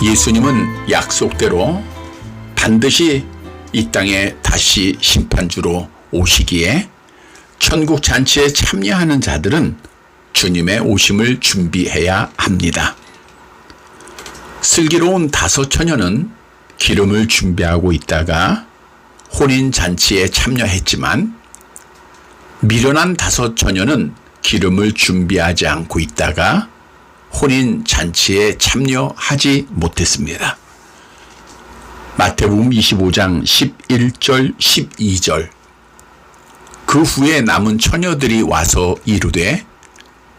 예수님은 약속대로 반드시 이 땅에 다시 심판주로 오시기에 천국 잔치에 참여하는 자들은 주님의 오심을 준비해야 합니다. 슬기로운 다섯 처녀는 기름을 준비하고 있다가 혼인 잔치에 참여했지만 미련한 다섯 처녀는 기름을 준비하지 않고 있다가 혼인 잔치에 참여하지 못했습니다. 마태복음 25장 11절 12절 그 후에 남은 처녀들이 와서 이르되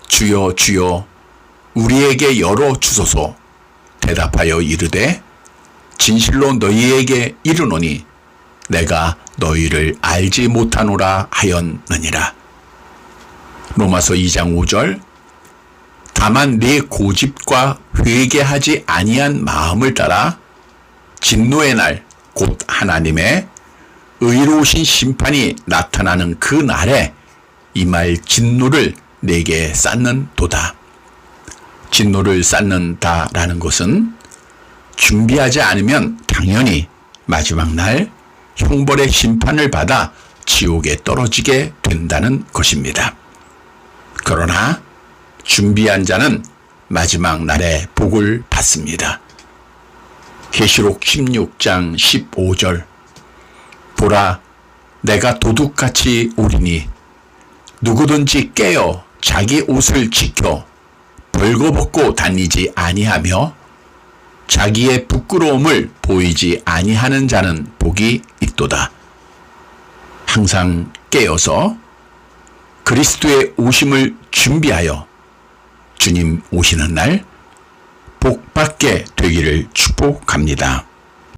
주여 주여 우리에게 열어 주소서 대답하여 이르되 진실로 너희에게 이르노니 내가 너희를 알지 못하노라 하였느니라. 로마서 2장 5절 다만 내 고집과 회개하지 아니한 마음을 따라 진노의 날 곧 하나님의 의로우신 심판이 나타나는 그 날에 이말 진노를 내게 쌓는 도다. 진노를 쌓는다라는 것은 준비하지 않으면 당연히 마지막 날 형벌의 심판을 받아 지옥에 떨어지게 된다는 것입니다. 그러나 준비한 자는 마지막 날에 복을 받습니다. 계시록 16장 15절 보라 내가 도둑같이 오리니 누구든지 깨어 자기 옷을 지켜 벌거벗고 다니지 아니하며 자기의 부끄러움을 보이지 아니하는 자는 복이 있도다. 항상 깨어서 그리스도의 오심을 준비하여 주님 오시는 날 복받게 되기를 축복합니다.